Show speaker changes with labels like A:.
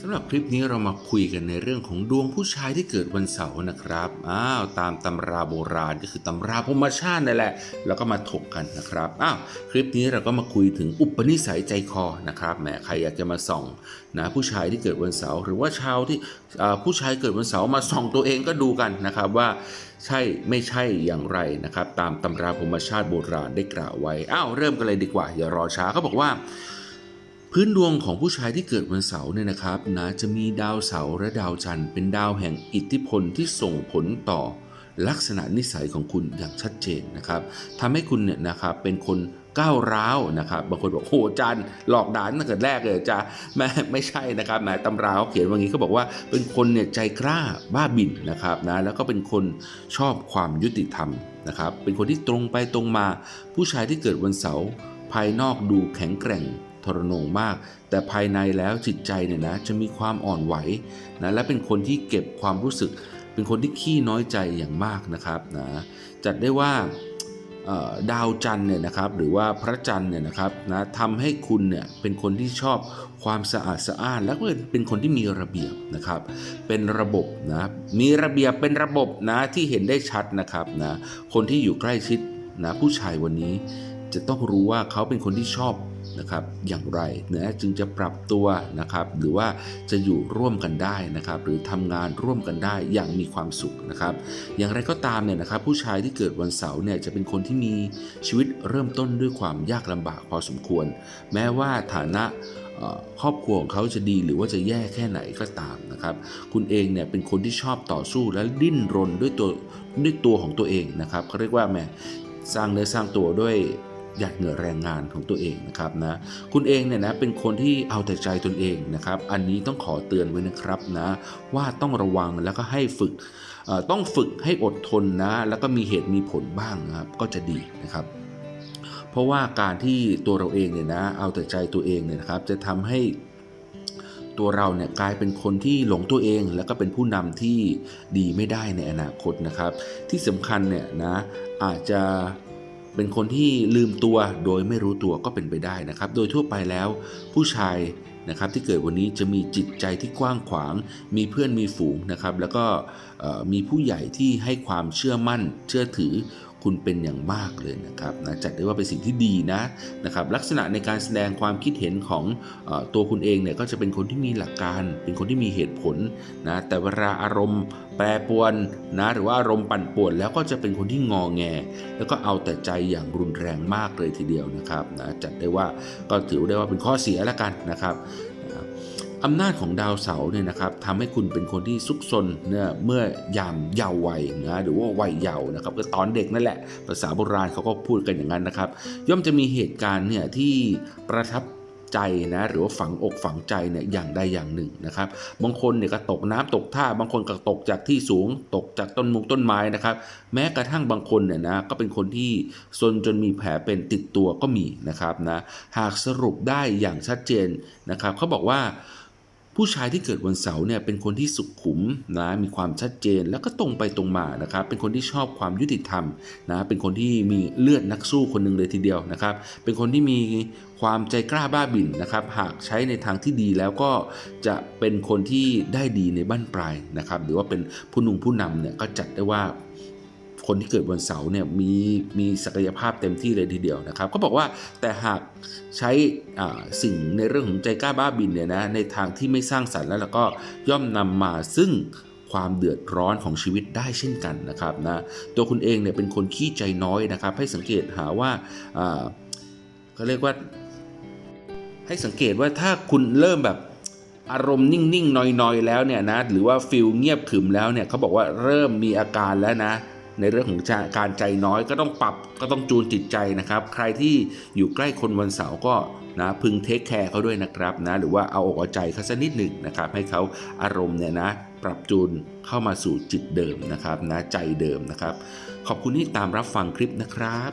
A: สำหรับคลิปนี้เรามาคุยกันในเรื่องของดวงผู้ชายที่เกิดวันเสาร์นะครับ อ้าวตามตำราโบราณก็คือตำราพรหมชาตินั่นแหละ แล้วก็มาถกกันนะครับ อ้าวคลิปนี้เราก็มาคุยถึงอุปนิสัยใจคอนะครับแหมใครอยากจะมาส่องนะผู้ชายที่เกิดวันเสาร์หรือว่าชาวที่ผู้ชายเกิดวันเสาร์มาส่องตัวเองก็ดูกันนะครับว่าใช่ไม่ใช่อย่างไรนะครับ ตามตำราพรหมชาติโบราณได้กล่าวไว้ อ้าวเริ่มกันเลยดีกว่าอย่ารอช้าเขาบอกว่า พื้นดวงของผู้ชายที่เกิดวันเสาร์เนี่ยนะครับนะจะมีดาวเสาร์และดาวจันทร์เป็นดาวแห่งอิทธิพลที่ส่งผลต่อลักษณะนิสัยของคุณอย่างชัดเจนนะครับทำให้คุณเนี่ยนะครับเป็นคนก้าวร้าวนะครับบางคนบอกโอาจันหลอกด่านตั้งแต่แรกเลยจะไม่ไม่ใช่นะครับแหมตำราเขาเขียนว่างี้เขาบอกว่าเป็นคนเนี่ยใจกล้าบ้าบิ่นนะครับนะแล้วก็เป็นคนชอบความยุติธรรมนะครับเป็นคนที่ตรงไปตรงมา ผู้ชายที่เกิดวันเสาร์ภายนอกดูแข็งแกร่ง ทรนงมาก แต่ภายในแล้วจิตใจเนี่ยนะจะมีความอ่อนไหวนะและเป็นคนที่เก็บความรู้สึก เป็นคนที่ขี้น้อยใจอย่างมากนะครับนะจัดได้ว่าดาวจันทร์เนี่ยนะครับหรือว่าพระจันทร์เนี่ยนะครับนะทำให้คุณเนี่ยเป็นคนที่ชอบความสะอาดสะอ้าน แล้วก็เป็นคนที่มีระเบียบนะครับ เป็นระบบนะมีระเบียบเป็นระบบนะที่เห็นได้ชัดนะครับนะคนที่อยู่ใกล้ชิดนะผู้ชายวันนี้จะต้องรู้ว่าเขาเป็นคนที่ชอบ นะครับอย่างไรนะจึงจะปรับตัวนะครับหรือว่าจะอยู่ร่วมกันได้นะครับหรือทำงานร่วมกันได้อย่างมีความสุขนะครับอย่างไรก็ตามเนี่ยนะครับผู้ชายที่เกิดวันเสาร์เนี่ยจะเป็นคนที่มีชีวิตเริ่มต้นด้วยความยากลำบากพอสมควร แม้ว่าฐานะครอบครัวของเขาจะดีหรือว่าจะแย่แค่ไหนก็ตามนะครับ คุณเองเนี่ยเป็นคนที่ชอบต่อสู้และดิ้นรนด้วยตัวด้วยตัวของตัวเองนะครับเขาเรียกว่าแหมสร้างเนื้อสร้างตัวด้วย หยาดเหงื่อแรงงานของตัวเองนะครับนะคุณเองเนี่ยนะเป็นคนที่เอาแต่ใจตนเองนะครับ อันนี้ต้องขอเตือนไว้นะครับนะว่าต้องระวังแล้วก็ให้ฝึกต้องฝึกให้อดทนนะ แล้วก็มีเหตุมีผลบ้างนะครับก็จะดีนะครับเพราะว่าการที่ตัวเราเองเนี่ยนะเอาแต่ใจตัวเองเนี่ยนะครับจะทำให้ตัวเราเนี่ยกลายเป็นคนที่หลงตัวเอง แล้วก็เป็นผู้นำที่ดีไม่ได้ในอนาคตนะครับ ที่สำคัญเนี่ยนะอาจจะ เป็นคนที่ลืมตัวโดยไม่รู้ตัวก็เป็นไปได้นะครับ โดยทั่วไปแล้วผู้ชายนะครับที่เกิดวันนี้จะมีจิตใจที่กว้างขวาง มีเพื่อนมีฝูงนะครับ แล้วก็มีผู้ใหญ่ที่ให้ความเชื่อมั่นเชื่อถือ คุณเป็นอย่างมากเลยนะครับนะจัดได้ว่าเป็นสิ่งที่ดีนะนะครับลักษณะในการแสดงความคิดเห็นของอตัวคุณเองเนี่ยก็จะเป็นคนที่มีหลักการ เป็นคนที่มีเหตุผลนะแต่เวลาอารมณ์แปรปรวนนะหรือว่าอารมณ์ปั่นป่วนแล้วก็จะเป็นคนที่งอแง แล้วก็เอาแต่ใจอย่างรุนแรงมากเลยทีเดียวนะครับนะจัดได้ว่าก็ถือได้ว่าเป็นข้อเสียแล้วกันนะครับ อำนาจของดาวเสาร์เนี่ยนะครับทำให้คุณเป็นคนที่ซุกซนเนี่ยเมื่อยามเยาว์วัยนะหรือว่าวัยเยาว์นะครับก็ตอนเด็กนั่นแหละ ภาษาโบราณเขาก็พูดกันอย่างนั้นนะครับ ย่อมจะมีเหตุการณ์เนี่ยที่ประทับใจนะหรือว่าฝังอกฝังใจเนี่ยอย่างใดอย่างหนึ่งนะครับ บางคนเนี่ยก็ตกน้ำตกท่า บางคนก็ตกจากที่สูง ตกจากต้นมุงต้นไม้นะครับ แม้กระทั่งบางคนเนี่ยนะก็เป็นคนที่ซนจนมีแผลเป็นติดตัวก็มีนะครับนะหากสรุปได้อย่างชัดเจนนะครับเขาบอกว่า ผู้ชายที่เกิดวันเสาร์เนี่ยเป็นคนที่สุขุมนะมีความชัดเจนแล้วก็ตรงไปตรงมานะครับเป็นคนที่ชอบความยุติธรรมนะเป็นคนที่มีเลือดนักสู้คนหนึ่งเลยทีเดียวนะครับเป็นคนที่มีความใจกล้าบ้าบิ่นนะครับหากใช้ในทางที่ดีแล้วก็จะเป็นคนที่ได้ดีในบ้านปลายนะครับหรือว่าเป็นผู้นุ่งผู้นำเนี่ยก็จัดได้ว่า คนที่เกิดวันเสาร์เนี่ยมีมีศักยภาพเต็มที่เลยทีเดียวนะครับเขาบอกว่าแต่หากใช้สิ่งในเรื่องของใจกล้าบ้าบินเนี่ยนะในทางที่ไม่สร้างสรรค์แล้วแล้วก็ย่อมนำมาซึ่งความเดือดร้อนของชีวิตได้เช่นกันนะครับนะตัวคุณเองเนี่ยเป็นคนขี้ใจน้อยนะครับ ให้สังเกตหาว่าเขาเรียกว่าให้สังเกตว่าถ้าคุณเริ่มแบบอารมณ์นิ่งๆนอยๆ แล้วเนี่ยนะหรือว่าฟิลเงียบขึมแล้วเนี่ยเขาบอกว่าเริ่มมีอาการแล้วนะ ในเรื่องของการใจน้อยก็ต้องปรับก็ต้องจูนจิตใจนะครับ ใครที่อยู่ใกล้คนวันเสาร์ก็นะพึงเทคแคร์เขาด้วยนะครับนะหรือว่าเอาอกเอาใจเขาสักนิดหนึ่งนะครับ ให้เขาอารมณ์เนี่ยนะปรับจูนเข้ามาสู่จิตเดิมนะครับนะใจเดิมนะครับ ขอบคุณที่ตามรับฟังคลิปนะครับ